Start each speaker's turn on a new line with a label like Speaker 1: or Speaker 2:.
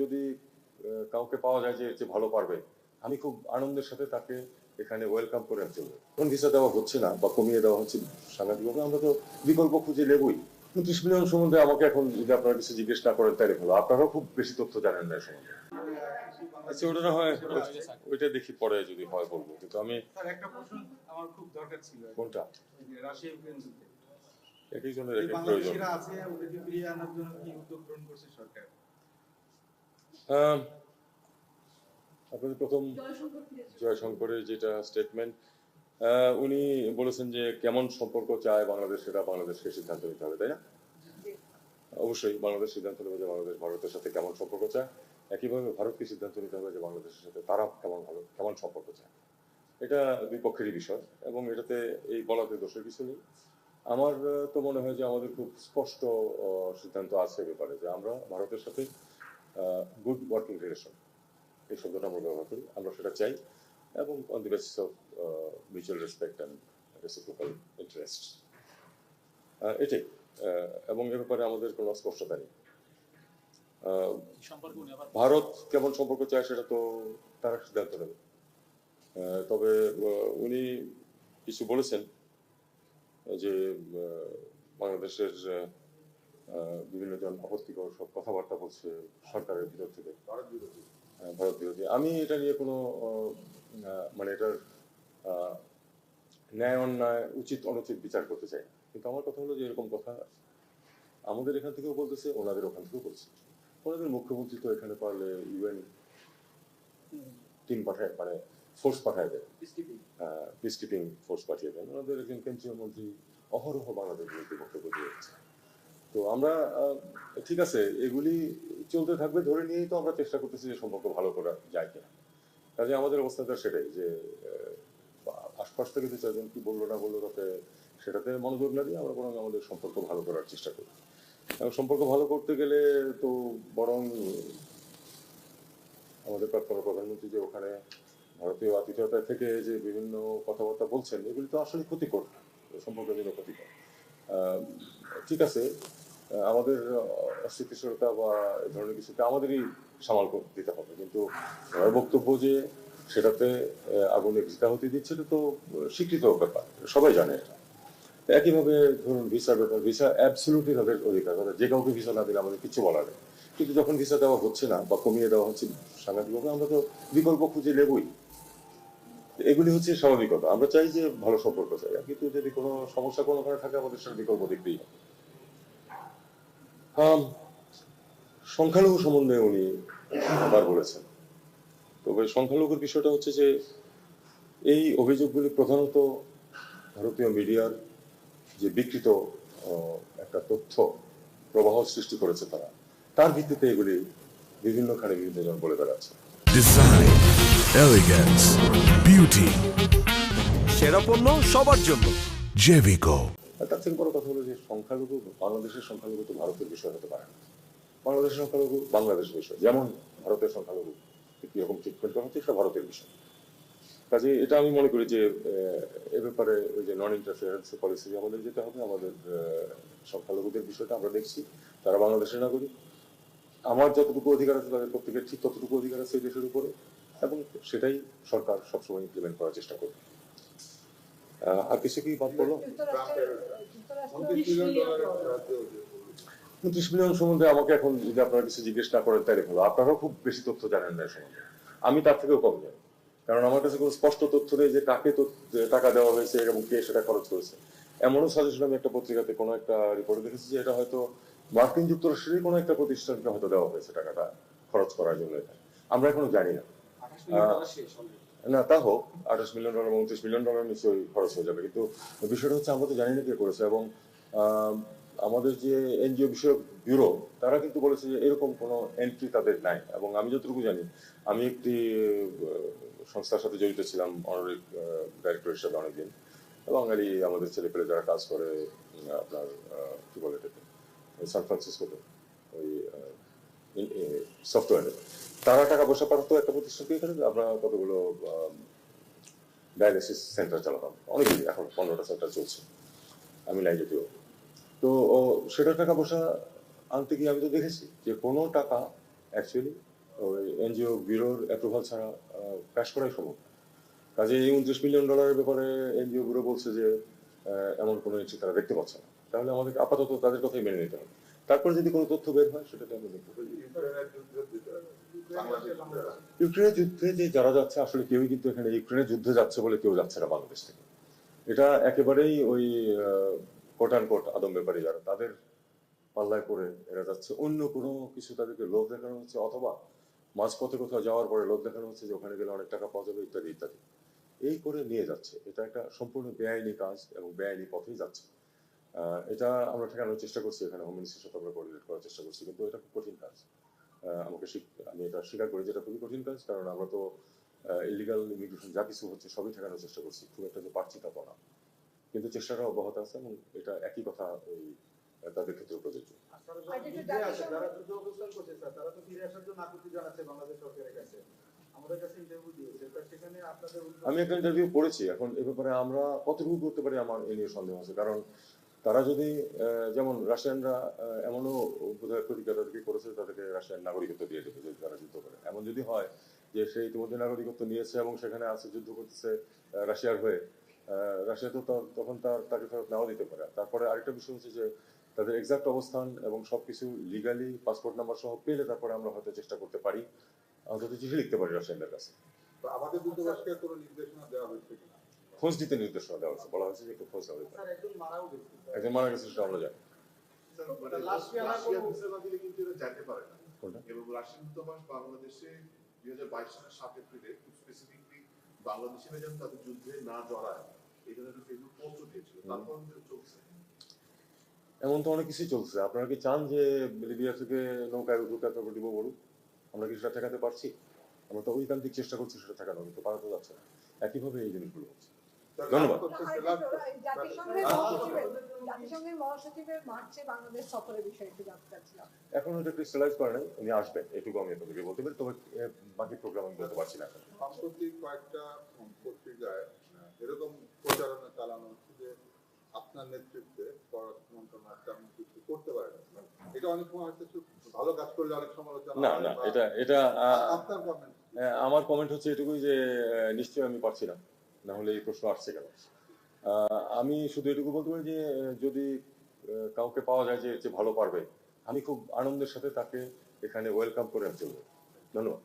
Speaker 1: যদি কাউকে পাওয়া যায় যে যে ভালো পারবে আমি খুব আনন্দের সাথে তাকে এখানে ওয়েলকাম করে চলবে কোন ভিসা দেওয়া হচ্ছে না বা কমিয়ে দেওয়া হচ্ছে সাংঘাতিকভাবে আমরা তো বিকল্প খুঁজে নেবই। উনত্রিশ মিলিয়ন সম্বন্ধে আমাকে এখন যদি আপনারা কিছু জিজ্ঞেস না করেন তাই ভালো। আপনারাও খুব বেশি তথ্য জানেন না সম্বন্ধে। আচ্ছা ওটা না হয় ওইটা দেখি পরে যদি হয় বলব। কিন্তু আমি
Speaker 2: একটা প্রশ্ন আমার খুব দরকার ছিল।
Speaker 1: কোনটা?
Speaker 2: রাশিয়া
Speaker 1: একই জনের
Speaker 2: যে
Speaker 1: প্রয়োজন।
Speaker 2: আছে ওদেরকে ফিরিয়ে আনার জন্য কি উদ্যোগ গ্রহণ করছে সরকার?
Speaker 1: আপনাদের প্রথম জয়শঙ্করের যেটা স্টেটমেন্ট উনি বলেছেন যে কেমন সম্পর্ক চায় বাংলাদেশ সেটা বাংলাদেশকে সিদ্ধান্ত নিতে হবে তাই না? অবশ্যই বাংলাদেশ সিদ্ধান্ত নেবে যে বাংলাদেশ ভারতের সাথে কেমন সম্পর্ক চায়। একইভাবে ভারতকে সিদ্ধান্ত নিতে হবে যে বাংলাদেশের সাথে তারা কেমন ভালো কেমন সম্পর্ক চায়। এটা দুই পক্ষেরই বিষয় এবং এটাতে এই বলাতে দোষের কিছু নেই। আমার তো মনে হয় যে আমাদের খুব স্পষ্ট সিদ্ধান্ত আছে ব্যাপারে যে আমরা ভারতের সাথে গুড ওয়ার্কিং রিলেশন এই শব্দটা আমরা ব্যবহার করি। আমরা সেটা চাই এবং on the basis of mutual respect and reciprocal interest এটাই। এবং এ ব্যাপারে আমাদের কোনো অস্পষ্টতা নেই। ভারত কেমন সম্পর্ক চায় সেটা তো তারা সিদ্ধান্ত নেবে। তবে উনি কিছু বলেছেন যে বাংলাদেশের বিভিন্ন জন আপত্তিকর সব বলছে সরকারের ভিতর থেকে। হ্যাঁ, ভারত বিরোধী। আমি এটা নিয়ে কোনো মানে এটার ন্যায় অন্যায় উচিত অনুচিত বিচার করতে চাই না। কিন্তু আমার কথা হলো যে এরকম কথা আমাদের এখান থেকেও বলতেছে ওনাদের ওখান থেকেও বলছে। ওনাদের মুখ্যমন্ত্রী তো এখানে পারলে ইউএন টিম পাঠায় মানে ফোর্স পাঠায় দেয়। পিস কিপিং ফোর্স পাঠিয়ে দেন ওনাদের একজন কেন্দ্রীয় মন্ত্রী অহরহ বাংলাদেশ বিরুদ্ধে বক্তব্য দিয়েছে তো আমরা ঠিক আছে, এগুলি চলতে থাকবে, ধরে নিয়েই তো আমরা চেষ্টা করতেছি যে সম্পর্ক ভালো করা যায় কিনা। কাজে আমাদের অবস্থাটা সেটাই যে আশপাশ থেকে দু চারজন কি বলল না বলল তাতে সেটাতে মনোযোগ না দিয়ে আমরা বরং আমাদের সম্পর্ক ভালো করার চেষ্টা করি। এবং সম্পর্ক ভালো করতে গেলে তো বরং আমাদের প্রাক্তন প্রধানমন্ত্রী যে ওখানে ভারতীয় আতিথেয়তা থেকে যে বিভিন্ন কথাবার্তা বলছেন, এগুলি তো আসলে ক্ষতিকর সম্পর্কের জন্য ক্ষতিকর ঠিক আছে আমাদের অস্থিতিশীলতা বা এ ধরনের কিছুতে আমাদেরই সামাল দিতে হবে। কিন্তু বক্তব্য যে সেটাতে আগুনে ভিসাহতি দিচ্ছে এটা তো স্বীকৃত ব্যাপার। সবাই জানে একইভাবে ধরুন ভিসার ব্যাপার ভিসা অ্যাবসলিউটলি তাদের অধিকার। তাদের যে কাউকে ভিসা না দিলে আমাদের কিছু বলার নেই। কিন্তু যখন ভিসা দেওয়া হচ্ছে না বা কমিয়ে দেওয়া হচ্ছে সাংঘাতিকভাবে, আমরা তো বিকল্প খুঁজে নেবই। এগুলি হচ্ছে স্বাভাবিকতা। আমরা চাই যে ভালো সম্পর্ক চাই। কিন্তু যদি কোনো সমস্যা কোনো কারণে থাকে, আমাদের সেটা বিকল্প দেখতেই হবে। সংখ্যালঘু সম্বন্ধে উনি আবার বলেছেন। তবে সংখ্যালঘুর বিষয়টা হচ্ছে যে এই অভিযোগগুলি প্রধানত ভারতীয় মিডিয়ার যে বিকৃত একটা তথ্য প্রবাহ সৃষ্টি করেছে তারা তার ভিত্তিতে এগুলি বিভিন্নখানে বিভিন্ন জন বলে বেড়াচ্ছে।
Speaker 3: Beauty,
Speaker 4: সেরা পণ্য সবার জন্য।
Speaker 3: Jevico.
Speaker 1: তার থেকে বড় কথা হলো যে সংখ্যালঘু বাংলাদেশের সংখ্যালঘু তো ভারতের বিষয় হতে পারে না। বাংলাদেশের সংখ্যালঘু বাংলাদেশের বিষয়, যেমন ভারতের সংখ্যালঘু কীরকম ট্রিটমেন্ট করা হচ্ছে সেটা ভারতের বিষয়। কাজে এটা আমি মনে করি যে এ ব্যাপারে ওই যে নন ইন্টারফিয়ারেন্স পলিসি আমাদের যেটা হবে, আমাদের সংখ্যালঘুদের বিষয়টা আমরা দেখছি, তারা বাংলাদেশের নাগরিক। আমার যতটুকু অধিকার আছে তাদের প্রত্যেকের ঠিক ততটুকু অধিকার আছে এই দেশের উপরে, এবং সেটাই সরকার সবসময় ইমপ্লিমেন্ট করার চেষ্টা করবে। আর কিছু কি বাদ পড়ল? উনত্রিশ মিলিয়ন সম্বন্ধে আমাকে এখন যদি আপনারা কিছু জিজ্ঞেস না করেন তাই ভালো আপনারাও খুব বেশি তথ্য জানেন না সম্বন্ধে আমি তার থেকেও কম জানি। কারণ আমার কাছে কোনো স্পষ্ট তথ্য নেই যে কাকে তো টাকা দেওয়া হয়েছে এবং কে সেটা খরচ করেছে। এমনও সাজেশন আমি একটা পত্রিকাতে কোনো একটা রিপোর্টে দেখেছি যে এটা হয়তো মার্কিন যুক্তরাষ্ট্রেরই কোনো একটা প্রতিষ্ঠানকে হয়তো দেওয়া হয়েছে টাকাটা খরচ করার জন্য এটা। আমরা এখনও জানি না। না, তা হোক, আঠাশ মিলিয়ন ডলার বা উনত্রিশ মিলিয়ন ডলার নিশ্চয়ই খরচ হয়ে যাবে, কিন্তু বিষয়টা হচ্ছে আমরা তো জানি না কে করেছে এবং আমাদের যে এনজিও বিষয়ক ব্যুরো, তারা কিন্তু বলেছে যে এরকম কোনো এন্ট্রি তাদের নাই এবং আমি যতটুকু জানি, আমি একটি সংস্থার সাথে জড়িত ছিলাম অনারিক ডাইরেক্টর হিসেবে অনেকদিন বাঙালি আমাদের ছেলে পেলে যারা কাজ করে আপনার কি বলে এটাকে সান ফ্রান্সিসকোতে ওই সফটওয়্যারে তারা টাকা পয়সা পাঠাতো একটা প্রতিষ্ঠানকে এখানে আমরা কতগুলো ডায়ালিসিস সেন্টার চালাতাম। অনেকগুলি এখন পনেরোটা সেন্টার চলছে আমি নাই যদিও তো ও, সেটার টাকা পয়সা আনতে গিয়ে আমি তো দেখেছি যে কোনো টাকা অ্যাকচুয়ালি ওই এনজিও ব্যুরোর অ্যাপ্রুভাল ছাড়া ক্যাশ করাই সম্ভব। কাজে এই উনত্রিশ মিলিয়ন ডলারের ব্যাপারে এনজিও ব্যুরো বলছে যে এমন কোনো এন্ট্রি তারা দেখতে পাচ্ছে না। তাহলে আমাদের আপাতত তাদের কথাই মেনে নিতে হবে। তারপর যদি কোনো তথ্য বের হয় সেটাকে আমি দেখতে ইউক্রেনের যুদ্ধে যে যারা যাচ্ছে, আসলে কেউই কিন্তু এখানে ইউক্রেনের যুদ্ধে যাচ্ছে বলে কেউ যাচ্ছে না বাংলাদেশ থেকে। এটা একেবারেই ওই কোটান কোট আদম ব্যাপারী যারা, তাদের পাল্লায় পড়ে এরা যাচ্ছে। অন্য কোনো কিছু তাদেরকে লোভ দেখানো হচ্ছে, অথবা মাঝপথে কোথাও যাওয়ার পরে লোভ দেখানো হচ্ছে যে ওখানে গেলে অনেক টাকা পাওয়া যাবে, ইত্যাদি ইত্যাদি। এই করে নিয়ে যাচ্ছে। এটা একটা সম্পূর্ণ বেআইনি কাজ এবং বেআইনি পথেই যাচ্ছে। এটা আমরা ঠেকানোর চেষ্টা করছি এখানে, হোম মিনিস্ট্রির সাথে আমরা কোঅর্ডিনেট করার চেষ্টা করছি, কিন্তু এটা খুব কঠিন কাজ। আমাকে আমি এটা স্বীকার করি যেটা খুবই কঠিন কাজ কারণ আমরা তো ইলিগাল ইমিগ্রেশন যা কিছু হচ্ছে সবই ঠেকানোর চেষ্টা করছি খুব একটা যে পারছি তা না কিন্তু চেষ্টাটা অব্যাহত আছে এবং এটা একই কথা ওই তাদের ক্ষেত্রে প্রযোজ্য।
Speaker 2: আর যেটা যুদ্ধে আছে, যারা যুদ্ধ অবস্থান করছে স্যার, তারা তো ফিরে আসার জন্য আপত্তি জানাচ্ছে বাংলাদেশ সরকারের আমাদের কাছে ইন্টারভিউ দিয়েছে আপনাদের
Speaker 1: আমি একটা ইন্টারভিউ করেছি এখন এ ব্যাপারে আমরা কতটুকু করতে পারি আমার এ নিয়ে সন্দেহ আছে কারণ তারা যদি যেমন রাশিয়ানরা এমনও বোধহয় তাদেরকে করেছে, তাদেরকে রাশিয়ান নাগরিকত্ব দিয়ে দেবে যদি তারা যুদ্ধ করে। এমন যদি হয় যে সে ইতিমধ্যে নাগরিকত্ব নিয়েছে এবং সেখানে আছে, যুদ্ধ করতেছে রাশিয়ার হয়ে রাশিয়া তো তখন তার, তাকে ফেরত নাও দিতে পারে। তারপরে আরেকটা বিষয় হচ্ছে যে তাদের এক্সাক্ট অবস্থান এবং সবকিছু লিগালি পাসপোর্ট নাম্বার সহ পেলে তারপরে আমরা হয়তো চেষ্টা করতে পারি। অন্তত চিঠি লিখতে পারি রাশিয়ানদের কাছে।
Speaker 5: আমাদের আমাদের দূতাবাসকে কোনো নির্দেশনা দেওয়া হয়েছে
Speaker 1: খোঁজ দিতে নির্দেশনা দেওয়া হয়েছে। বলা হয়েছে যে একটু খোঁজ দেওয়া
Speaker 2: স্যার একজন
Speaker 1: মারা গেছে সেটা আমরা জানি।
Speaker 5: স্যার, মানে
Speaker 2: রাশিয়া না
Speaker 5: রাশিয়া
Speaker 2: কোনো-
Speaker 5: ভিসা না দিলে কিন্তু এরা যেতে পারে না।
Speaker 1: কোনটা?
Speaker 5: এবং রাশিয়ান দূতাবাস বাংলাদেশে দুই হাজার বাইশ সালের সাত এপ্রিলে খুব স্পেসিফিকলি বাংলাদেশিরা যেন তাদের যুদ্ধে না জড়ায়। এই জন্য একটা ফেসবুক পোস্টও দিয়েছিল। তারপর চলছে।
Speaker 1: এমন তো অনেক কিছুই চলছে। আপনারা কি চান যে লিবিয়া থেকে নৌকায় উঠুক তারপর দিব বলুক আমরা কি সেটা ঠেকাতে পারছি? আমরা তো ঐকান্তিক চেষ্টা করছি সেটা ঠেকানো কিন্তু পারা তো যাচ্ছে না। একইভাবে এই জিনিসগুলো হচ্ছে। ধন্যবাদ।
Speaker 6: চাচ্ছিলাম।
Speaker 1: এখন ওটা ক্রিস্টালাইজ করে নাই উনি আসবেন এটুকু আমি আপনাদেরকে বলতে পারি তবে বাকি প্রোগ্রাম আমি বলতে পারছি না
Speaker 5: সম্প্রতি কয়েকটা পত্রিকায় এরকম প্রচারণা চালানো হচ্ছে যে আপনার নেতৃত্বে পররাষ্ট্র মন্ত্রণালয় তেমন কিছু করতে পারে না। এটা অনেক সময় খুব ভালো কাজ করলে অনেক সমালোচনা
Speaker 1: না না এটা এটা
Speaker 5: আপনার কমেন্ট
Speaker 1: হ্যাঁ, আমার কমেন্ট হচ্ছে এটুকুই যে আহ, নিশ্চয়ই আমি পারছি না। না হলে এই প্রশ্ন আসছে কেন? আমি শুধু এটুকু বলতে পারি যে যদি কাউকে পাওয়া যায় যে চেয়ে ভালো পারবে, আমি খুব আনন্দের সাথে তাকে এখানে ওয়েলকাম করে চলবো ধন্যবাদ।